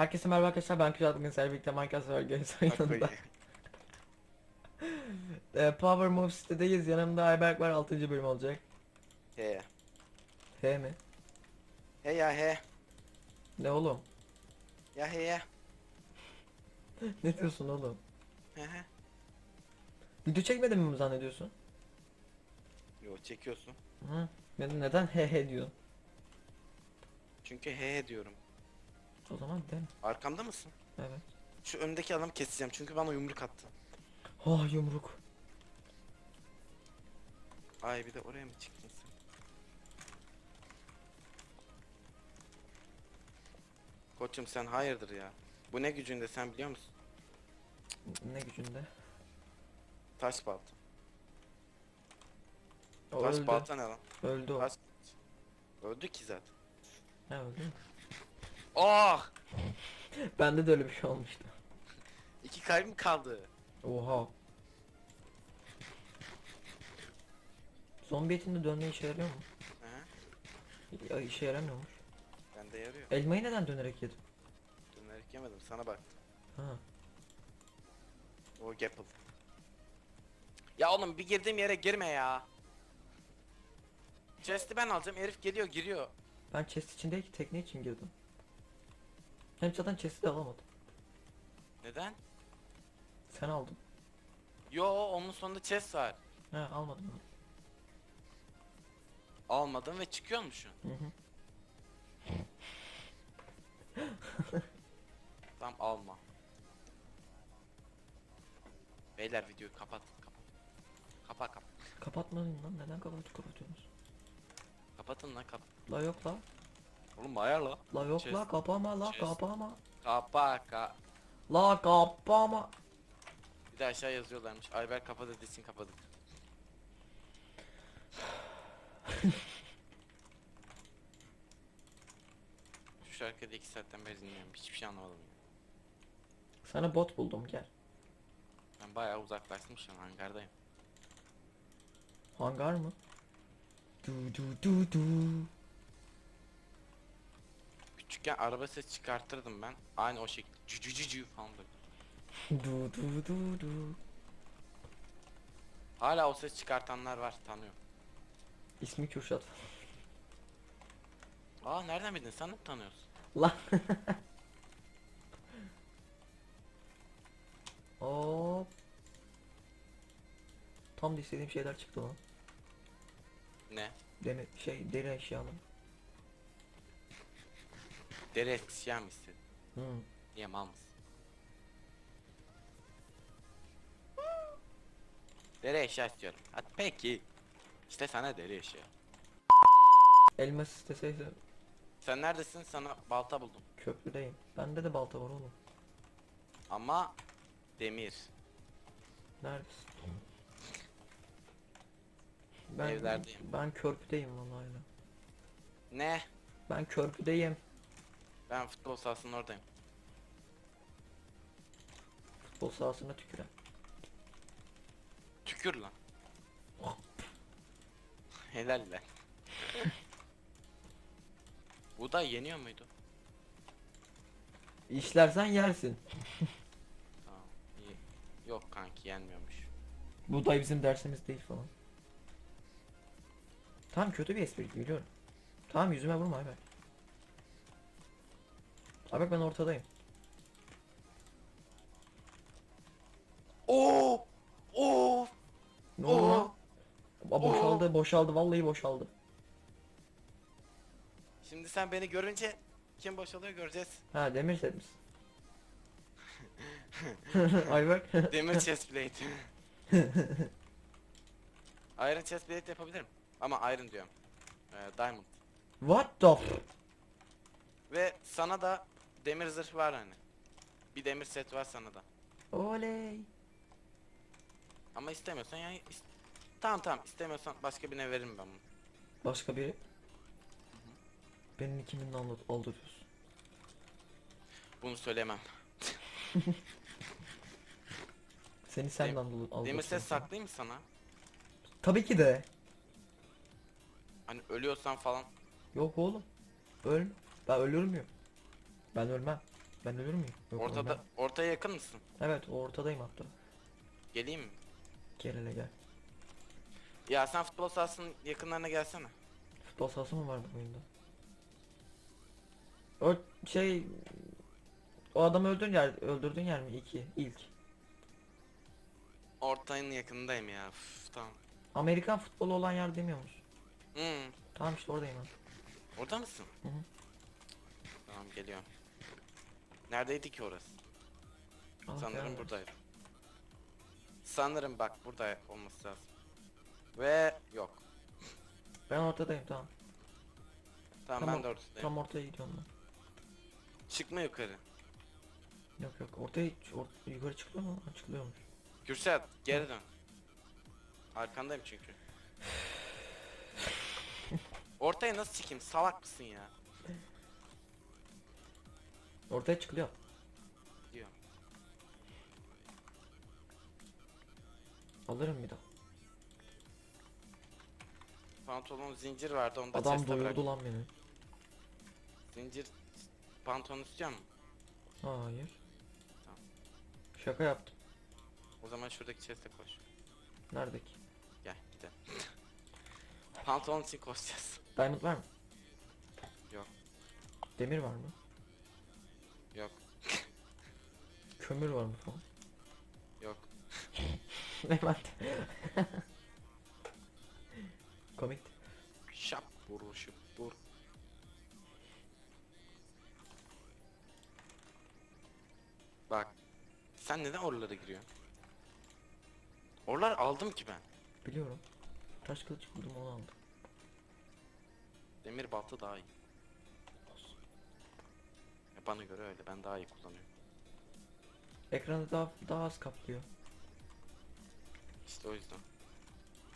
Herkese merhaba arkadaşlar ben Kürşat bugün sizlerle birlikte Minecraft Server Games oyununda e, Power Move sitedeyiz yanımda Ayberk var 6. bölüm olacak He. He mi? He ya he. Ne oğlum? Ya he ya. ne diyorsun oğlum? He he. Video çekmedin mi zannediyorsun? Yo çekiyorsun. Hı? Neden, neden he he diyorsun? Çünkü he he diyorum. O zaman mi? Arkamda mısın? Evet Şu öndeki adamı keseceğim çünkü bana yumruk attı. Oh yumruk Ay bir de oraya mı çıktın sen? Koçum sen hayırdır ya. Bu ne gücünde sen biliyor musun? Ne gücünde? Taş balta. O Taş öldü balta ne lan? Öldü o Taş... Öldü ki zaten. Ha öldü mü? Oh! Bende de öyle bir şey olmuştu İki kalbim kaldı. Oha Zombi etinde dönme işe yarıyor mu? He? Ya işe yaramıyormuş Bende yarıyor. Elmayı neden dönerek yedin? Dönerek yemedim sana bak. Ha. O Gapple. Ya oğlum bir girdiğim yere girme ya. Chest'i ben alacağım. Herif geliyor giriyor. Ben chest için değil ki tekne için girdim. Hem zaten chest'i de alamadım. Neden? Sen aldın. Yo onun sonunda chest var. He almadım. Almadın ve çıkıyor mu şu? an? Hı hı. Tamam alma. Beyler videoyu kapat. Kapat. Kapa kap. Kapatmadın lan neden kapat kapatıyorsunuz? Kapatın lan kap. La yok la. Oğlum ayarla. La yok Chest. la kapama la Chest. kapama. Kapa ka. La kapama. Bir de aşağı yazıyorlarmış. Ayber kapadı desin kapadı. Şu şarkıyı da 2 saatten beri dinliyorum. Hiçbir şey anlamadım. ya. Sana bot buldum gel. Ben bayağı uzaklaştım şu an hangardayım. Hangar mı? Du du du du. Küçükken araba ses çıkartırdım ben. Aynı o şekilde cü cü cü falan böyle. Du du du du. Hala o ses çıkartanlar var tanıyorum. İsmi Kürşat. Aa nereden bildin sen de mi tanıyorsun? Lan. Hop. Tam da istediğim şeyler çıktı lan. Ne? Demir şey deri eşyalı. Deri eşya mı istedin? Hı. Niye mal mısın? Deri eşya istiyorum. Hadi peki. İşte sana deri eşya. Elmas isteseydi Sen neredesin? Sana balta buldum. köprüdeyim. Bende de balta var oğlum. Ama demir. Neredesin? Ben, Evlerdeyim. Ben körpüdeyim vallahi. Ne? Ben körpüdeyim. Ben futbol sahasının oradayım. Futbol sahasına tüküren. Tükür lan. Helal lan. Buğday yeniyor muydu? İşlersen yersin. Tamam. iyi. Yok kanki yenmiyormuş. Buğday bizim dersimiz değil falan. Tamam kötü bir espri biliyorum. Tamam yüzüme vurma Ayberk. Ayberk ben ortadayım. Oo! Oo! Ne oldu lan? Aa, boşaldı boşaldı vallahi boşaldı. Şimdi sen beni görünce kim boşalıyor göreceğiz. Ha demir set misin? Ayberk. Demir chestplate. Iron chestplate yapabilirim. Ama iron diyorum. Ee, diamond. What the f- Ve sana da demir zırh var hani. Bir demir set var sana da. Oley. Ama istemiyorsan yani is- Tamam tamam istemiyorsan başka birine veririm ben bunu. Başka biri. Benim aldı aldırıyorsun. Bunu söylemem. Seni sen Dem- de aldı Demir set saklayayım mı sana? Tabii ki de. Hani ölüyorsan falan Yok oğlum. Öl. Ben ölür müyüm? Ben ölmem. Ben ölür müyüm? Yok Ortada, ortaya yakın mısın? Evet ortadayım hatta. Geleyim mi? Gel hele gel. Ya sen futbol sahasının yakınlarına gelsene. Futbol sahası mı var bu oyunda? O şey... O adamı öldürdüğün yer, öldürdüğün yer mi? İki, ilk. Ortayın yakınındayım ya. Üf, tamam. Amerikan futbolu olan yer demiyor musun? Hmm. Tamam işte oradayım ben. Orada mısın? Hı hı. Tamam geliyorum. Neredeydi ki orası? Allah Sanırım versin. buradaydı. Sanırım bak burada olması lazım. Ve yok. Ben ortadayım tamam. Tamam, Tamam, ben de ortadayım. Tam ortaya gidiyorum ben. Çıkma yukarı. Yok yok ortaya or- yukarı çıkıyor mu? Çıkılıyormuş. Gürsel geri dön. Arkandayım çünkü. Ortaya nasıl çıkayım? Salak mısın ya? Ortaya çıkılıyor. Diyor. Alırım bir daha. Pantolon zincir vardı onu da Adam chest'e bırak. doyurdu lan beni. Zincir pantolon istiyor musun? Hayır. Tamam. Şaka yaptım. O zaman şuradaki chest'e koş. Neredeki? Gel gidelim. Pantolon için koşacağız. Diamond var mı? Yok. Demir var mı? Yok. Kömür var mı falan? Yok. ne ben Komik. Şap vuru şup vur. Bak. Sen neden oralara giriyorsun? Oralar aldım ki ben. Biliyorum. Taş kılıç buldum onu aldım. Demir balta daha iyi. Bana göre öyle. Ben daha iyi kullanıyorum. Ekranı daha daha az kaplıyor. İşte o yüzden.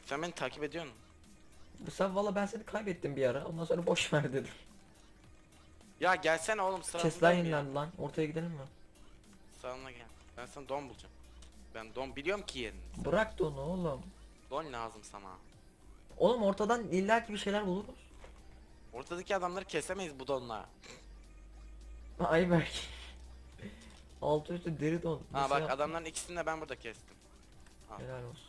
Sen beni takip ediyor musun? Sen valla ben seni kaybettim bir ara. Ondan sonra boş ver dedim. Ya gelsene oğlum Chestler sıramızdayım ya. yenilendi lan. Ortaya gidelim mi? Sağına gel. Ben sana don bulacağım. Ben don biliyorum ki yerini. Bırak da onu oğlum. Don lazım sana. Oğlum ortadan illaki bir şeyler buluruz. Ortadaki adamları kesemeyiz bu donla. Ayberk. Altı üstü deri don. Ha Nasıl bak yaptın? adamların ikisini de ben burada kestim. Al. Helal olsun.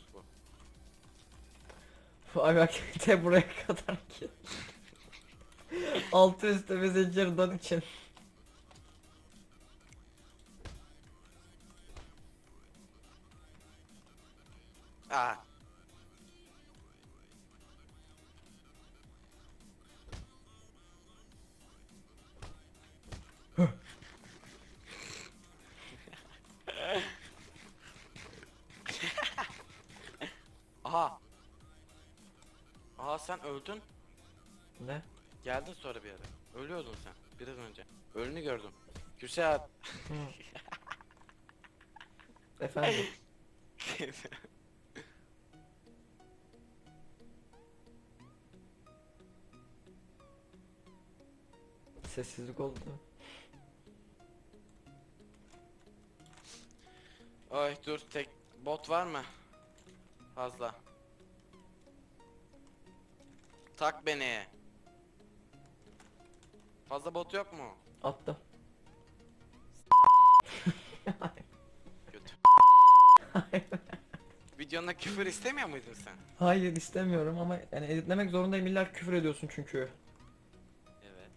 Bu. Ayberk de buraya kadar ki. Altı üstü bir zincir don için. Aa. Sen öldün. Ne? Geldin sonra bir ara. Ölüyordun sen biraz önce. Ölünü gördüm. Hı. Efendim. Sessizlik oldu. Ay dur tek bot var mı? Fazla. Tak beni. Fazla bot yok mu? Attım. Kötü. Videonda küfür istemiyor muydun sen? Hayır istemiyorum ama yani editlemek zorundayım illa küfür ediyorsun çünkü. Evet.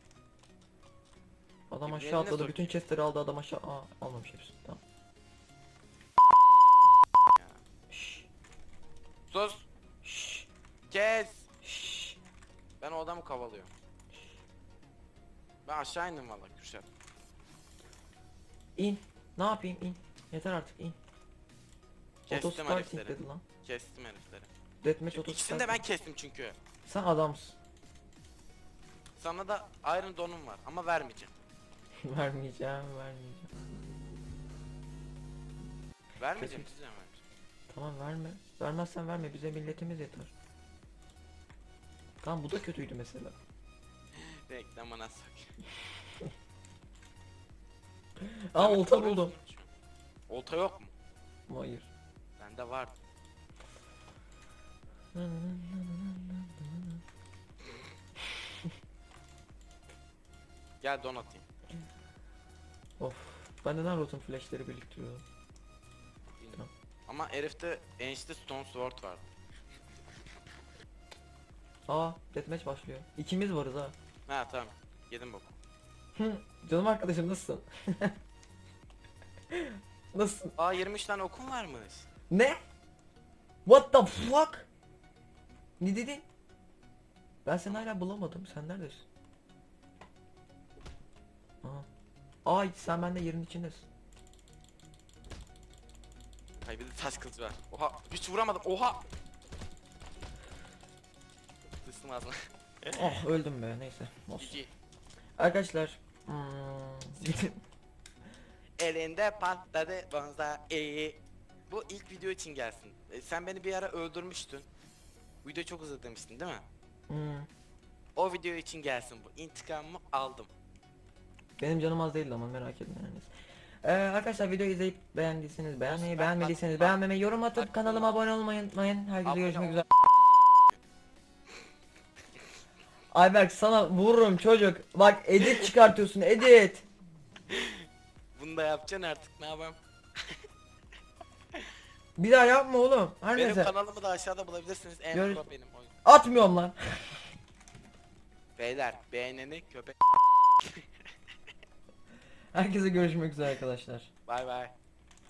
Adam Birbirlerine aşağı atladı bütün chestleri aldı adam aşağı Aa, almamış hepsini tamam. Şşş Sus. şşş Kes. Şşş. Ben aşağı indim valla Kürşat. İn. Ne yapayım in. Yeter artık in. Kestim herifleri. dedi lan. Kestim herifleri. Deathmatch İkisini de ben kestim çünkü. Sen adamsın. Sana da Iron Don'um var ama vermeyeceğim. vermeyeceğim vermeyeceğim. Vermeyeceğim Kesin. size vermeyeceğim. Tamam verme. Vermezsen verme bize milletimiz yeter. Tamam bu da kötüydü mesela. Reklamına sok. Aa Sen olta buldum. şu an. Olta yok mu? Hayır. Bende var. Gel don atayım. Of. Ben neden Rotten Flash'leri birliktiriyorum? Bilmiyorum. Ama herifte enişte Stone Sword vardı. Aa deathmatch başlıyor. İkimiz varız ha. Ha tamam. Yedim boku. Hı, Canım arkadaşım nasılsın? nasılsın? Aa 23 tane okum varmış. Ne? What the fuck? Ne dedin? Ben seni hala bulamadım. Sen neredesin? Aha. Ay sen bende yerin içindesin. Hay bir de taş kılıcı var. Oha hiç vuramadım. Oha. Sıçtım ağzına. Oh öldüm be neyse. Olsun. Arkadaşlar. Hmm, Elinde patladı bonza iyi. Bu ilk video için gelsin. E, sen beni bir ara öldürmüştün. Video çok uzadı demiştin değil mi? hmm, O video için gelsin bu. İntikamımı aldım. Benim canım az değildi ama merak etmeyin. yani. Ee, arkadaşlar videoyu izleyip beğendiyseniz beğenmeyi, beğenmediyseniz beğenmemeyi, yorum atıp kanalıma abone olmayı unutmayın. Herkese görüşmek üzere. Ayberk sana vururum çocuk. Bak edit çıkartıyorsun edit. Bunu da yapacaksın artık ne yapayım? Bir daha yapma oğlum. Her Benim neyse. kanalımı da aşağıda bulabilirsiniz. En Gör- pro benim oyun. Atmıyorum lan. Beyler beğeneni köpek. Herkese görüşmek üzere arkadaşlar. Bay bay.